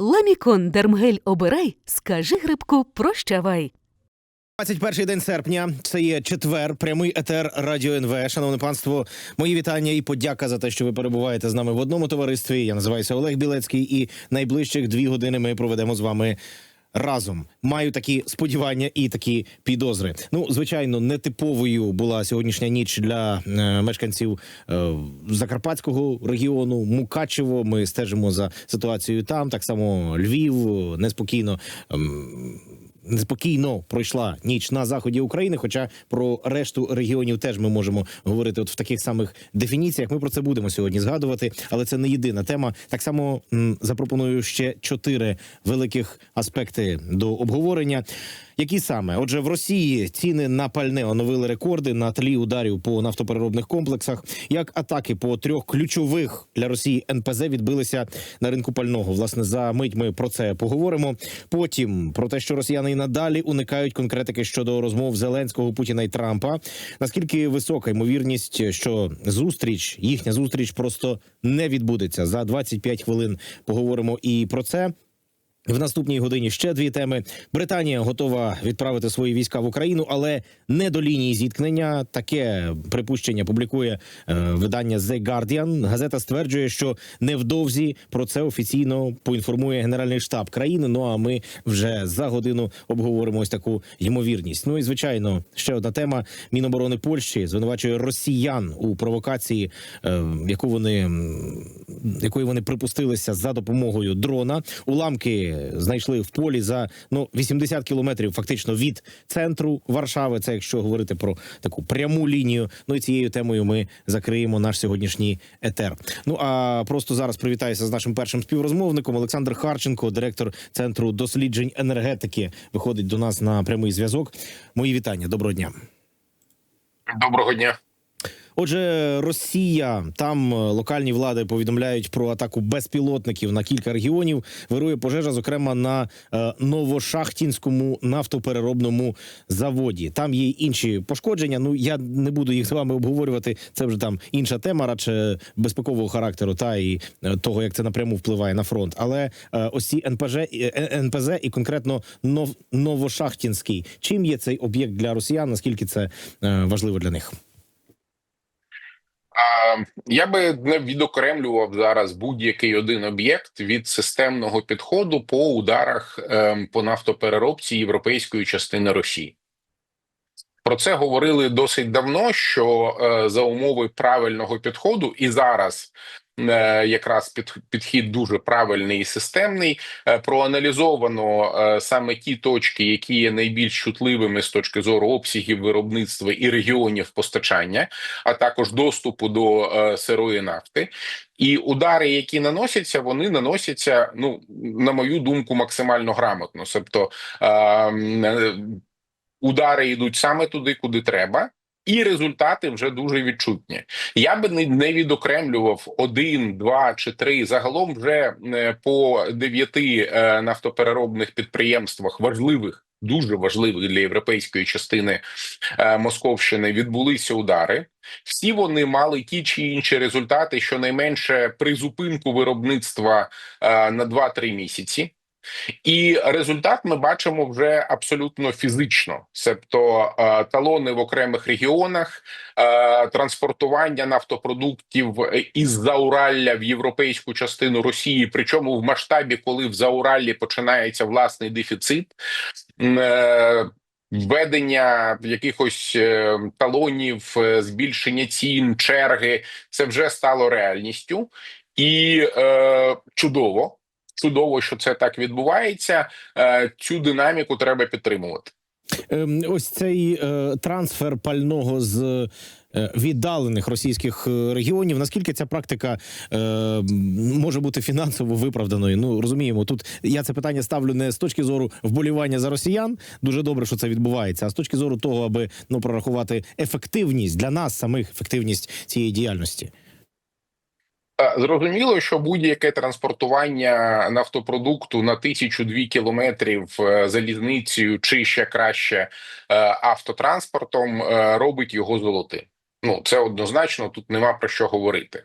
Ламікон Дермгель обирай, скажи грибку прощавай. 21 день серпня. Це є четвер, прямий етер Радіо НВ. Шановне панство, мої вітання і подяка за те, що ви перебуваєте з нами в одному товаристві. Я називаюся Олег Білецький, і найближчих дві години ми проведемо з вами. Разом маю такі сподівання і такі підозри. Ну, звичайно, нетиповою була сьогоднішня ніч для е, мешканців е, Закарпатського регіону. Мукачево. Ми стежимо за ситуацією там. Так само Львів неспокійно. ем, Неспокійно пройшла ніч на заході України. Хоча про решту регіонів теж ми можемо говорити от в таких самих дефініціях. Ми про це будемо сьогодні згадувати, але це не єдина тема. Так само запропоную ще чотири великих аспекти до обговорення. Які саме? Отже, в Росії ціни на пальне оновили рекорди на тлі ударів по нафтопереробних комплексах. Як атаки по трьох ключових для Росії НПЗ відбилися на ринку пального. Власне, за мить ми про це поговоримо. Потім про те, що росіяни і надалі уникають конкретики щодо розмов Зеленського, Путіна і Трампа. Наскільки висока ймовірність, що зустріч, їхня зустріч просто не відбудеться за 25 хвилин. Поговоримо і про це. В наступній годині ще дві теми. Британія готова відправити свої війська в Україну, але не до лінії зіткнення. Таке припущення публікує е, видання The Guardian. Газета стверджує, що невдовзі про це офіційно поінформує Генеральний штаб країни. Ну а ми вже за годину обговоримо ось таку ймовірність. Ну і звичайно, ще одна тема: Міноборони Польщі звинувачує росіян у провокації, е, яку вони якої вони припустилися за допомогою дрона. Уламки знайшли в полі за ну 80 кілометрів, фактично від центру Варшави. Це якщо говорити про таку пряму лінію. Ну і цією темою ми закриємо наш сьогоднішній етер. Ну а просто зараз привітаюся з нашим першим співрозмовником Олександр Харченко, директор центру досліджень енергетики, виходить до нас на прямий зв'язок. Мої вітання. Доброго дня. Доброго дня. Отже, Росія там е, локальні влади повідомляють про атаку безпілотників на кілька регіонів. Вирує пожежа, зокрема на е, Новошахтінському нафтопереробному заводі. Там є інші пошкодження. Ну я не буду їх з вами обговорювати. Це вже там інша тема, радше безпекового характеру, та і е, того, як це напряму впливає на фронт. Але ось ці НПЖ, НПЗ і конкретно Нов, Новошахтінський. Чим є цей об'єкт для росіян? Наскільки це важливо для них? Я би не відокремлював зараз будь-який один об'єкт від системного підходу по ударах ем, по нафтопереробці європейської частини Росії. Про це говорили досить давно. Що е, за умови правильного підходу, і зараз якраз під, підхід дуже правильний і системний. Е, проаналізовано е, саме ті точки, які є найбільш чутливими з точки зору обсягів виробництва і регіонів постачання, а також доступу до е, сирої нафти. І удари, які наносяться, вони наносяться, ну на мою думку, максимально грамотно. Тобто е, е, удари йдуть саме туди, куди треба. І результати вже дуже відчутні. Я би не, відокремлював один, два чи три. Загалом вже е, по дев'яти е, нафтопереробних підприємствах важливих, дуже важливих для європейської частини е, Московщини відбулися удари. Всі вони мали ті чи інші результати, щонайменше призупинку виробництва на 2-3 місяці. І результат ми бачимо вже абсолютно фізично, себто е, талони в окремих регіонах, е, транспортування нафтопродуктів із Зауралля в європейську частину Росії, причому в масштабі, коли в Заураллі починається власний дефіцит. е, Введення якихось е, талонів, е, збільшення цін, черги це вже стало реальністю, і е, чудово, чудово, що це так відбувається. Е, цю динаміку треба підтримувати. Ем, Ось цей е, трансфер пального з е, віддалених російських регіонів. Наскільки ця практика може бути фінансово виправданою? Ну розуміємо, тут я це питання ставлю не з точки зору вболівання за росіян. Дуже добре, що це відбувається, а з точки зору того, аби ну прорахувати ефективність для нас самих ефективність цієї діяльності. Е, Зрозуміло, що будь-яке транспортування нафтопродукту на тисячу-дві кілометрів е, залізницею чи ще краще е, автотранспортом робить його золотим. Ну, це однозначно, тут нема про що говорити.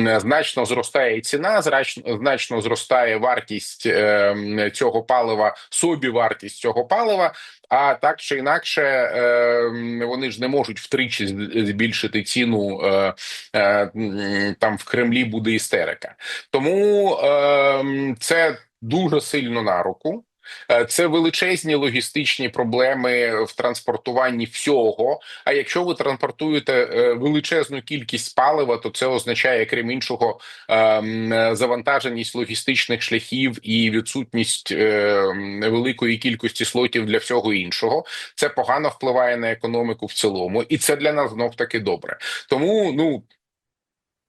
Е, Значно зростає і ціна, значно, значно зростає вартість е, цього палива, собі вартість цього палива. А так чи інакше, е, вони ж не можуть втричі збільшити ціну. Е, е, там в Кремлі буде істерика. Тому е, це дуже сильно на руку. Е, Це величезні логістичні проблеми в транспортуванні всього. А якщо ви транспортуєте е, величезну кількість палива, то це означає, крім іншого, ем, завантаженість логістичних шляхів і відсутність е, великої кількості слотів для всього іншого. Це погано впливає на економіку в цілому, і це для нас знов таки добре. Тому ну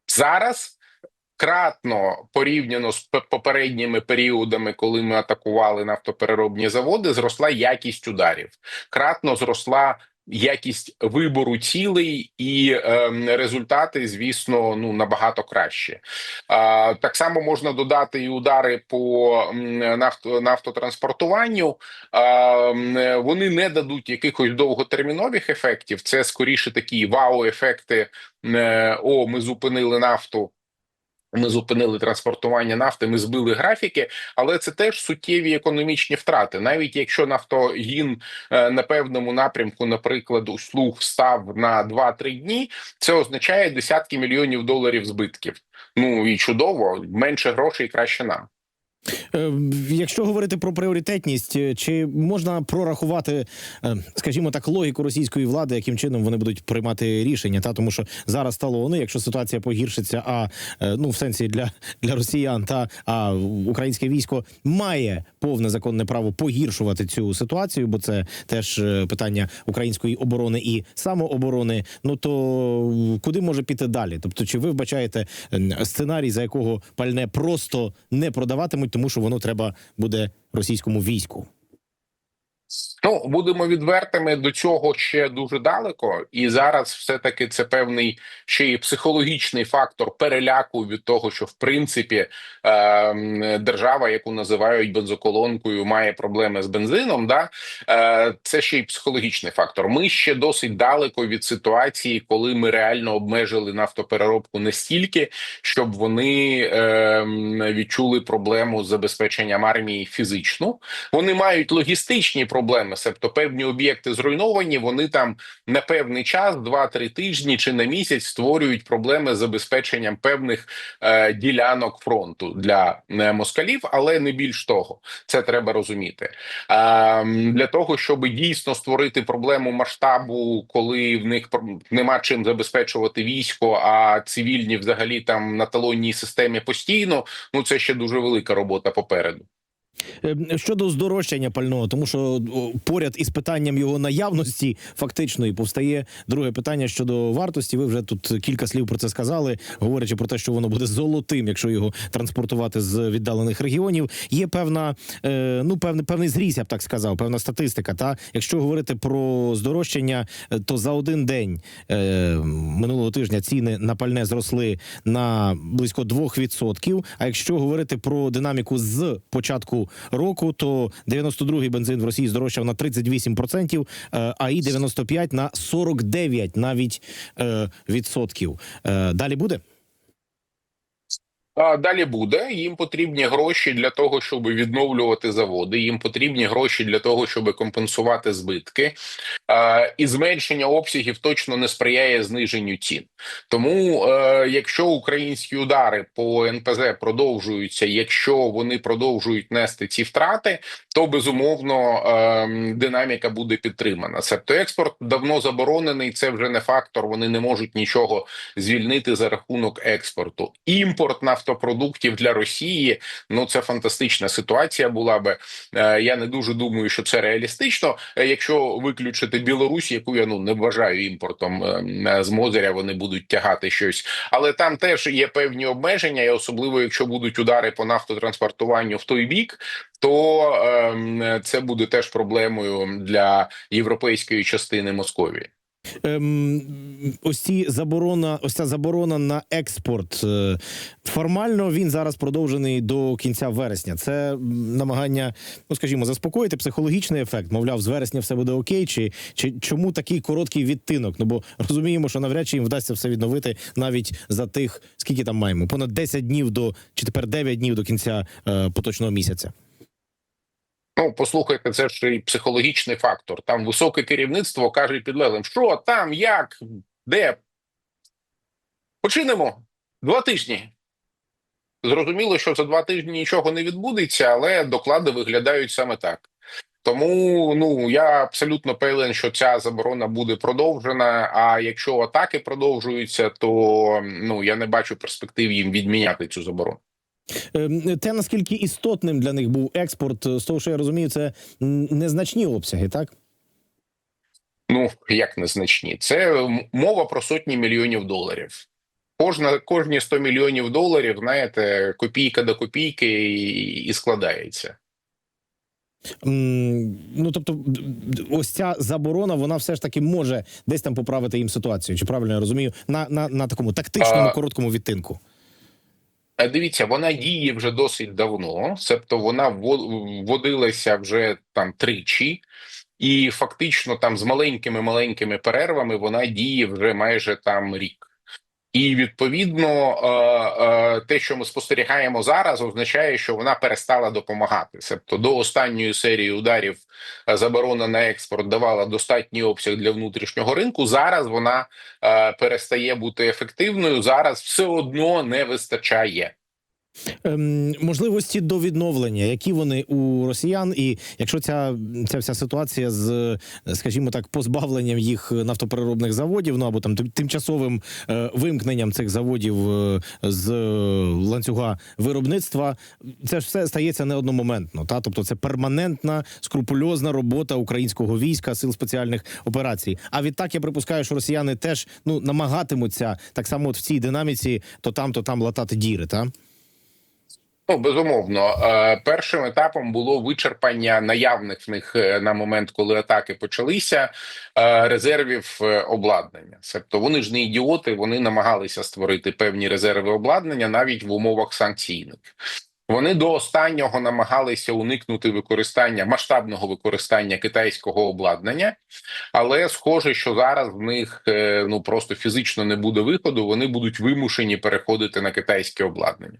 зараз. Кратно порівняно з попередніми періодами, коли ми атакували нафтопереробні заводи, зросла якість ударів. Кратно зросла якість вибору цілей, і ем, результати, звісно, ну набагато краще. А, так само можна додати і удари по нафто, нафтотранспортуванню. М, вони не дадуть якихось довготермінових ефектів. Це скоріше такі вау-ефекти. е, О, ми зупинили нафту. Ми зупинили транспортування нафти, ми збили графіки, але це теж суттєві економічні втрати. Навіть якщо нафтогін е, на певному напрямку, наприклад, услуг став на 2-3 дні, це означає десятки мільйонів доларів збитків. Ну і чудово, менше грошей краще нам. Е, Якщо говорити про пріоритетність, е, чи можна прорахувати, е, скажімо так, логіку російської влади, яким чином вони будуть приймати рішення? Та тому, що зараз стало вони, якщо ситуація погіршиться, а ну в сенсі для, для росіян, та а українське військо має повне законне право погіршувати цю ситуацію, бо це теж питання української оборони і самооборони. Ну то куди може піти далі? Тобто, чи ви вбачаєте сценарій, за якого пальне просто не продаватимуть, тому що воно треба буде російському війську? Ну будемо відвертими до цього ще дуже далеко, і зараз все таки це певний ще й психологічний фактор переляку від того, що в принципі е, держава, яку називають бензоколонкою, має проблеми з бензином. Да е, це ще й психологічний фактор. Ми ще досить далеко від ситуації, коли ми реально обмежили нафтопереробку настільки, щоб вони е, відчули проблему з забезпеченням армії фізично. Вони мають логістичні проблеми, себто певні об'єкти зруйновані. Вони там на певний час, 2-3 тижні чи на місяць, створюють проблеми з забезпеченням певних е, ділянок фронту для е, москалів, але не більш того, це треба розуміти. Е, для того, щоб дійсно створити проблему масштабу, коли в них нема чим забезпечувати військо, а цивільні взагалі там на талонній системі постійно. Ну це ще дуже велика робота попереду. Е, Щодо здорожчання пального, тому що поряд із питанням його наявності фактичної повстає друге питання щодо вартості. Ви вже тут кілька слів про це сказали, говорячи про те, що воно буде золотим, якщо його транспортувати з віддалених регіонів. Є певна, е, ну певний певний зріс, я б так сказав, певна статистика. Та якщо говорити про здорожчання, е, то за один день минулого тижня ціни на пальне зросли на близько 2%. А якщо говорити про динаміку з початку року, то 92-й бензин в Росії здорожчав на 38%, е, а і 95 на 49 навіть е, відсотків. Е, Далі буде. Далі буде. Їм потрібні гроші для того, щоб відновлювати заводи. Їм потрібні гроші для того, щоб компенсувати збитки. І зменшення обсягів точно не сприяє зниженню цін. Тому, е, якщо українські удари по НПЗ продовжуються, якщо вони продовжують нести ці втрати, то безумовно е, динаміка буде підтримана. Себто експорт давно заборонений. Це вже не фактор. Вони не можуть нічого звільнити за рахунок експорту. Імпорт нафтопродуктів для Росії ну це фантастична ситуація була би. Е, Я не дуже думаю, що це реалістично. Е, Якщо виключити Білорусь, яку я ну не вважаю імпортом е, з Мозеря, вони будуть тягати щось, але там теж є певні обмеження, і особливо якщо будуть удари по нафтотранспортуванню в той бік, то ем, це буде теж проблемою для європейської частини Московії. Ем, ось ці заборона, ось ця заборона на експорт. е, Формально він зараз продовжений до кінця вересня. Це намагання, ну скажімо, заспокоїти психологічний ефект. Мовляв, з вересня все буде окей. Чи, чи чому такий короткий відтинок? Ну бо розуміємо, що навряд чи їм вдасться все відновити навіть за тих, скільки там маємо, понад 10 днів до чи тепер 9 днів до кінця е, поточного місяця. Ну, послухайте, це ж і психологічний фактор. Там високе керівництво каже підлеглим, що там, як, де. Починемо два тижні. Зрозуміло, що за два тижні нічого не відбудеться, але доклади виглядають саме так. Тому ну я абсолютно певен, що ця заборона буде продовжена. А якщо атаки продовжуються, то ну я не бачу перспектив їм відміняти цю заборону. Ем, Те, наскільки істотним для них був експорт, е, з того, що я розумію, це незначні обсяги, так? Ну як незначні, це мова про сотні мільйонів доларів. Кожна кожні 100 мільйонів доларів, знаєте, копійка до копійки і, і складається. Ну тобто, ось ця заборона, вона все ж таки може десь там поправити їм ситуацію. Чи правильно я розумію? На, на, на такому тактичному А- короткому відтинку. Е, Дивіться, вона діє вже досить давно, себто вона вводилася вже там тричі, і фактично там з маленькими маленькими перервами вона діє вже майже там рік. І відповідно е, е, те, що ми спостерігаємо зараз, означає, що вона перестала допомагати. Себто до останньої серії ударів е, заборона на експорт давала достатній обсяг для внутрішнього ринку. Зараз вона перестає бути ефективною. Зараз все одно не вистачає. Ем, можливості до відновлення, які вони у росіян, і якщо ця, ця вся ситуація з, скажімо так, позбавленням їх нафтопереробних заводів, ну або там тим- тимчасовим е, вимкненням цих заводів е, з е, ланцюга виробництва, це ж все стається не одномоментно. Та тобто це перманентна скрупульозна робота українського війська, сил спеціальних операцій. А відтак я припускаю, що росіяни теж ну намагатимуться так само от в цій динаміці то там, то там латати діри. Та Ну, безумовно, Е, першим етапом було вичерпання наявних в них е, на момент, коли атаки почалися, е, резервів обладнання. Себто вони ж не ідіоти, вони намагалися створити певні резерви обладнання навіть в умовах санкційних. Вони до останнього намагалися уникнути використання масштабного використання китайського обладнання, але схоже, що зараз в них е, ну просто фізично не буде виходу. Вони будуть вимушені переходити на китайське обладнання.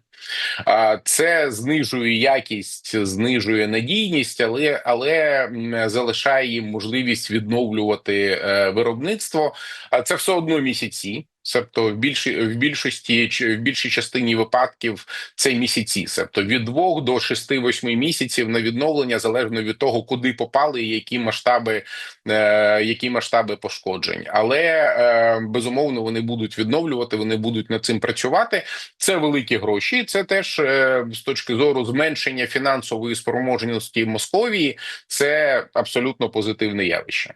А Це знижує якість, знижує надійність, але але залишає їм можливість відновлювати е, виробництво. А це все одно місяці. Тобто в більші в більшості в більшій частині випадків це місяці, тобто від двох до шести-восьми місяців на відновлення залежно від того, куди попали і які масштаби, е, які масштаби пошкоджень. Але е, безумовно вони будуть відновлювати, вони будуть над цим працювати. Це великі гроші. Це теж е, з точки зору зменшення фінансової спроможності Московії. Це абсолютно позитивне явище.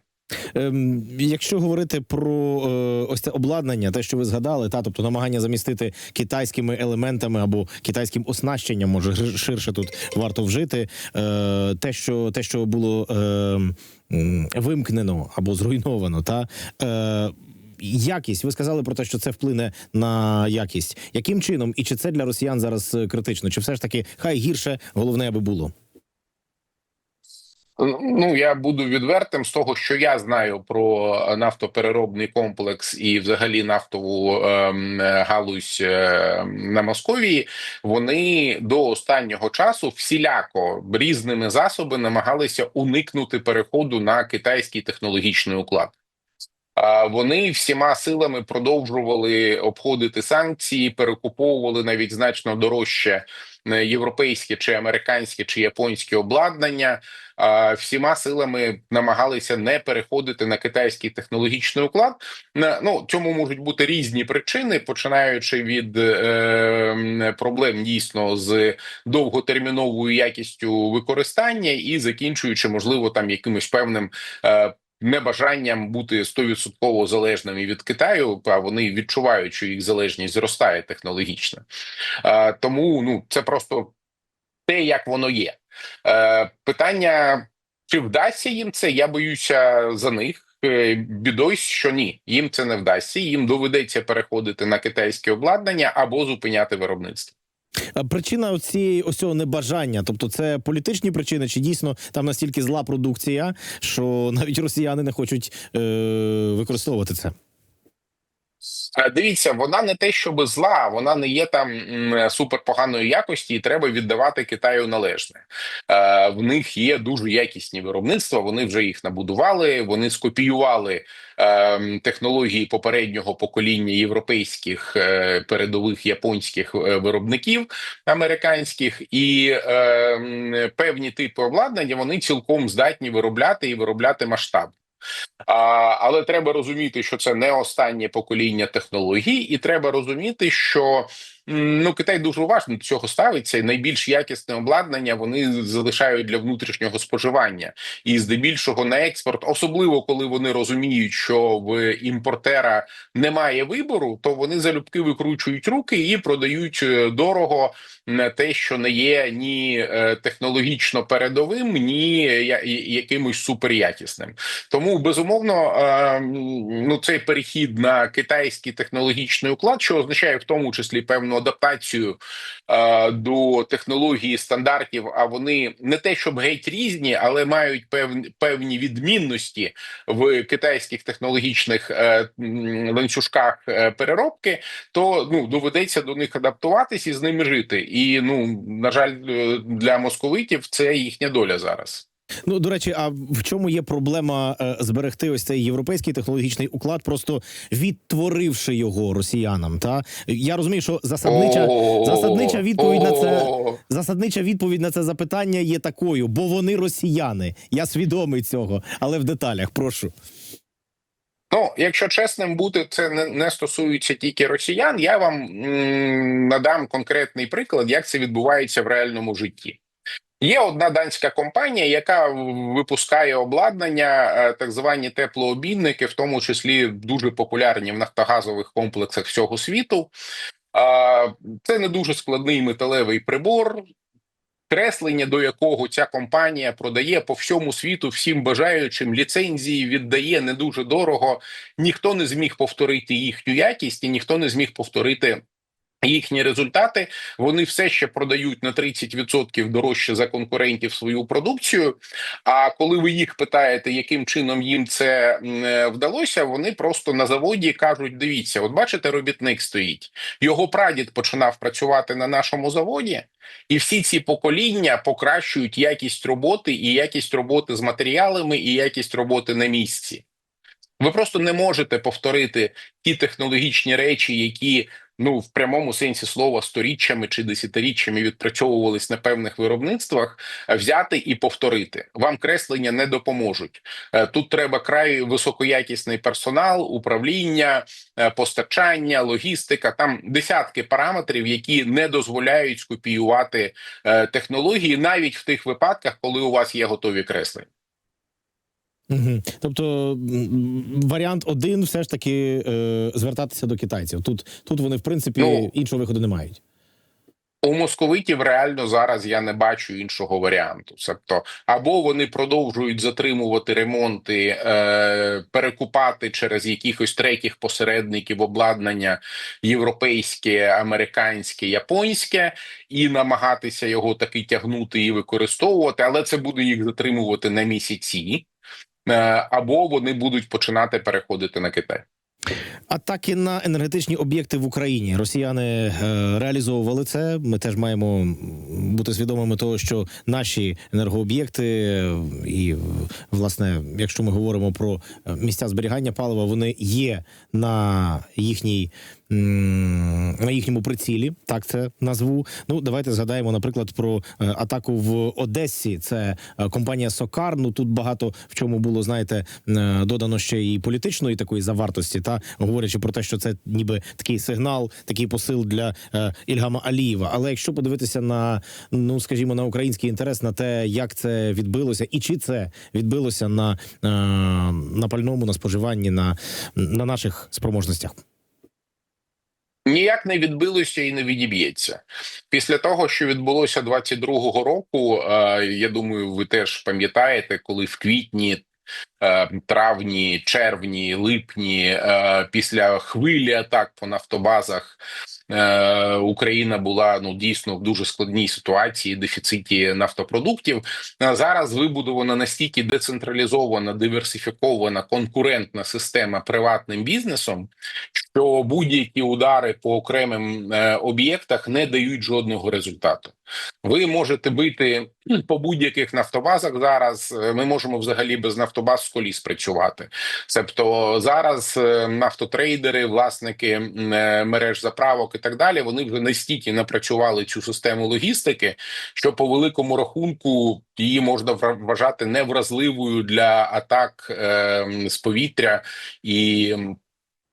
Ем, якщо говорити про е, ось це обладнання, те, що ви згадали, та тобто намагання замістити китайськими елементами або китайським оснащенням, може ширше тут варто вжити. Е, те, що те, що було е, вимкнено або зруйновано, та е, якість. Ви сказали про те, що це вплине на якість. Яким чином і чи це для росіян зараз е, критично? Чи все ж таки хай гірше, головне, аби було? Ну я буду відвертим з того, що я знаю про нафтопереробний комплекс і, взагалі, нафтову ем, галузь е, на Московії. Вони до останнього часу всіляко різними засобами намагалися уникнути переходу на китайський технологічний уклад. Вони всіма силами продовжували обходити санкції, перекуповували навіть значно дорожче е, європейське чи американське чи японське обладнання. Всіма силами намагалися не переходити на китайський технологічний уклад. Ну цьому можуть бути різні причини, починаючи від е, проблем дійсно з довготерміновою якістю використання і закінчуючи, можливо, там якимось певним. Е, Небажанням бути стовідсотково залежними від Китаю, а вони відчувають, що їх залежність зростає технологічно. Тому ну це просто те, як воно є. Е, питання: чи вдасться їм це? Я боюся за них. е, бідою, що ні, їм це не вдасться. Їм доведеться переходити на китайське обладнання або зупиняти виробництво. А Причина цієї ось цього небажання, тобто це політичні причини, чи дійсно там настільки зла продукція, що навіть росіяни не хочуть е, використовувати це. Е, Дивіться, вона не те, щоб зла, вона не є там суперпоганої якості, і треба віддавати Китаю належне. Е, в них є дуже якісні виробництва. Вони вже їх набудували. Вони скопіювали е, технології попереднього покоління європейських передових японських виробників американських, і певні типи обладнання вони цілком здатні виробляти і виробляти масштаб. А, але треба розуміти, що це не останнє покоління технологій, і треба розуміти, що ну Китай дуже уважно до цього ставиться. і Найбільш якісне обладнання вони залишають для внутрішнього споживання, і здебільшого на експорт, особливо коли вони розуміють, що в імпортера немає вибору, то вони залюбки викручують руки і продають е, дорого м, те, що не є ні е, технологічно передовим, ні якимось суперякісним. Тому безумовно, е, ну цей перехід на китайський технологічний уклад, що означає в тому числі певну адаптацію е, до технології стандартів. А вони не те, щоб геть різні, але мають певні певні відмінності в китайських технологічних е, ланцюжках е, переробки. То ну доведеться до них адаптуватись і з ними жити. І ну на жаль, е, для московитів це їхня доля зараз. Ну до речі, а в чому є проблема е, зберегти ось цей європейський технологічний уклад, просто відтворивши його росіянам? Та я розумію, що засаднича засаднича відповідь на це засаднича відповідь на це запитання є такою, бо вони росіяни. Я свідомий цього, але в деталях прошу. Ну, якщо чесним бути, це не, стосується тільки росіян. Я вам м, надам конкретний приклад, як це відбувається в реальному житті. Є одна данська компанія, яка випускає обладнання, е, так звані теплообійники, в тому числі дуже популярні в нафтогазових комплексах всього світу. Це не дуже складний металевий прибор, креслення, до якого ця компанія продає по всьому світу всім бажаючим ліцензії, віддає не дуже дорого. Ніхто не зміг повторити їхню якість, і ніхто не зміг повторити. Їхні результати вони все ще продають на 30% дорожче за конкурентів свою продукцію. А коли ви їх питаєте, яким чином їм це е, вдалося, вони просто на заводі кажуть: дивіться, от бачите, робітник стоїть. Його прадід починав працювати на нашому заводі, і всі ці покоління покращують якість роботи і якість роботи з матеріалами, і якість роботи на місці. Ви просто не можете повторити ті технологічні речі, які ну в прямому сенсі слова сторіччями чи десятиріччями відпрацьовувались на певних виробництвах, е, взяти і повторити. Вам креслення не допоможуть. Е, Тут треба край високоякісний персонал, управління, е, постачання, логістика. Там десятки параметрів, які не дозволяють скопіювати технології, навіть в тих випадках, коли у вас є готові креслення. Угу. Тобто варіант один все ж таки е, звертатися до китайців. Тут, тут вони, в принципі, Ну, іншого виходу не мають. У московитів реально зараз я не бачу іншого варіанту. Тобто, або вони продовжують затримувати ремонти, е, перекупати через якихось третіх посередників обладнання європейське, американське, японське, і намагатися його таки тягнути і використовувати, але це буде їх затримувати на місяці, або вони будуть починати переходити на Китай. Атаки на енергетичні об'єкти в Україні росіяни е, реалізовували це. Ми теж маємо бути свідомими того, що наші енергооб'єкти, е, і власне, якщо ми говоримо про е, місця зберігання палива, вони є на їхній. На їхньому прицілі, так це назву. Ну давайте згадаємо, наприклад, про е, атаку в Одесі. Це е, компанія Сокар. Ну тут багато в чому було, знаєте, е, додано ще і політичної такої завартості, та говорячи про те, що це ніби такий сигнал, такий посил для Ільгама Алієва. Але якщо подивитися на ну скажімо, на український інтерес, на те, як це відбилося, і чи це відбилося на, на пальному, на споживанні, на, на наших спроможностях. Ніяк не відбилося і не відіб'ється після того, що відбулося 22-го року. е, Я думаю, ви теж пам'ятаєте, коли в квітні е, травні, червні, липні, е, після хвилі атак по нафтобазах. Україна була ну дійсно в дуже складній ситуації, дефіциті нафтопродуктів. Зараз вибудована настільки децентралізована, диверсифікована конкурентна система приватним бізнесом, що будь-які удари по окремим е, об'єктах не дають жодного результату. Ви можете бити ну, по будь-яких нафтобазах зараз. е, Ми можемо взагалі без нафтобаз з коліс працювати. Тобто зараз е, нафтотрейдери, власники мереж заправок і так далі, вони вже настільки напрацювали цю систему логістики, що по великому рахунку її можна вважати невразливою для атак з повітря і.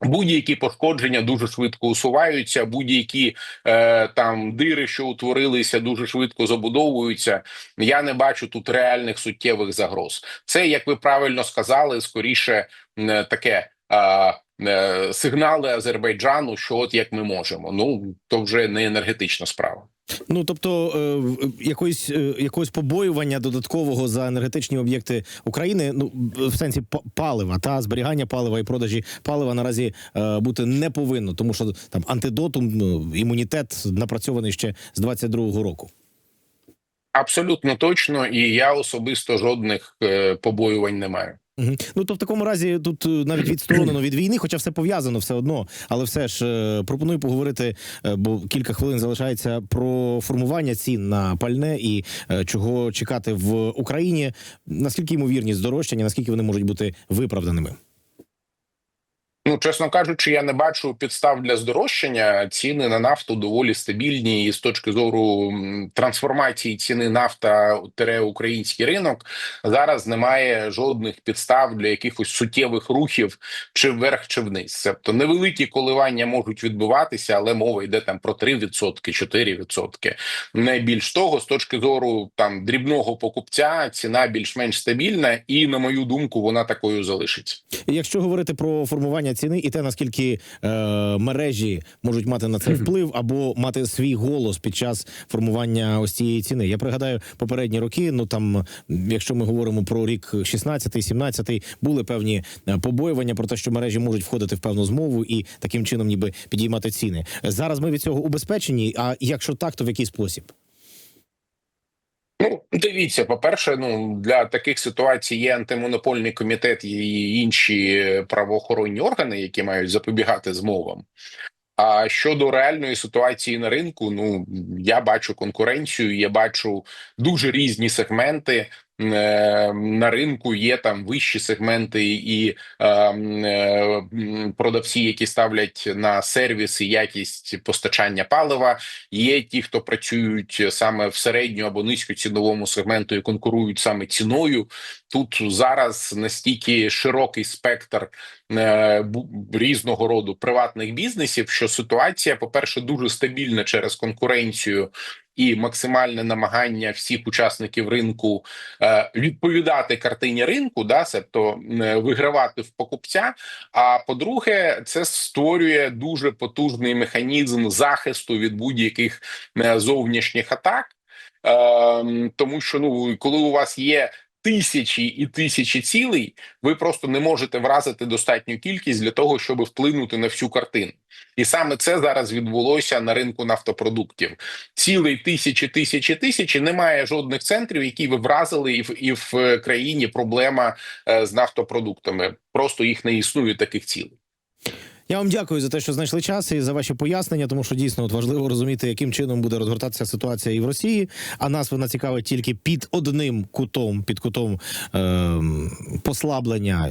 Будь-які пошкодження дуже швидко усуваються, будь-які е, там дири, що утворилися, дуже швидко забудовуються. Я не бачу тут реальних суттєвих загроз. Це, як ви правильно сказали, скоріше е, таке е, сигнали Азербайджану, що от як ми можемо. Ну то вже не енергетична справа. Ну тобто, е, якоїсь е, якогось побоювання додаткового за енергетичні об'єкти України, ну в сенсі палива та зберігання палива і продажі палива наразі е, бути не повинно, тому що там антидотум, ну, імунітет напрацьований ще з 22-го року. Абсолютно точно, і я особисто жодних е, побоювань не маю. Ну то в такому разі тут е, навіть відсторонено від війни, хоча все пов'язано все одно. Але все ж е, пропоную поговорити, е, бо кілька хвилин залишається про формування цін на пальне і чого чекати в Україні. Наскільки ймовірні здорожчання, наскільки вони можуть бути виправданими? Ну, чесно кажучи, я не бачу підстав для здорожчання. Ціни на нафту доволі стабільні, і з точки зору трансформації ціни нафта український ринок зараз немає жодних підстав для якихось суттєвих рухів чи вверх, чи вниз. Тобто невеликі коливання можуть відбуватися, але мова йде там про 3%, 4%. Не більш того, з точки зору там дрібного покупця, ціна більш-менш стабільна, і на мою думку, вона такою залишиться. Якщо говорити про формування ціни і те, наскільки е, мережі можуть мати на це вплив або мати свій голос під час формування ось цієї ціни. Я пригадаю попередні роки. Ну там, якщо ми говоримо про рік 16-17, були певні е, побоювання про те, що мережі можуть входити в певну змову і таким чином, ніби підіймати ціни. Зараз ми від цього убезпечені. А якщо так, то в який спосіб? Ну, дивіться, по-перше, ну для таких ситуацій є антимонопольний комітет і інші правоохоронні органи, які мають запобігати змовам. А щодо реальної ситуації на ринку, ну я бачу конкуренцію, я бачу дуже різні сегменти. Е, На ринку є там вищі сегменти і е, е, продавці, які ставлять на сервіс і якість постачання палива. Є ті, хто працюють саме в середньо або низькоціновому сегменту і конкурують саме ціною. Тут зараз настільки широкий спектр різного роду приватних бізнесів, що ситуація, по-перше, дуже стабільна через конкуренцію. І максимальне намагання всіх учасників ринку е, відповідати картині ринку, да, тобто е, вигравати в покупця. А по-друге, це створює дуже потужний механізм захисту від будь-яких е, зовнішніх атак. Ем, тому що ну коли у вас є тисячі і тисячі цілей, ви просто не можете вразити достатню кількість для того, щоб вплинути на всю картину. І саме це зараз відбулося на ринку нафтопродуктів. Цілий тисячі, тисячі, тисячі немає жодних центрів, які ви вразили, і в і в е, країні проблема е, з нафтопродуктами. Просто їх не існує таких цілей. Я вам дякую за те, що знайшли час і за ваші пояснення, тому що дійсно от важливо розуміти, яким чином буде розгортатися ситуація і в Росії. А нас вона цікавить тільки під одним кутом, під кутом ем, послаблення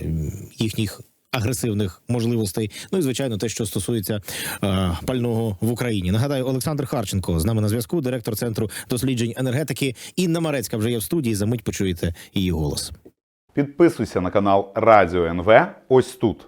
їхніх. Агресивних можливостей, ну і звичайно, те, що стосується е, пального в Україні. Нагадаю, Олександр Харченко з нами на зв'язку, директор центру досліджень енергетики. Інна Марецька вже є в студії. За мить почуєте її голос. Підписуйся на канал Радіо НВ ось тут.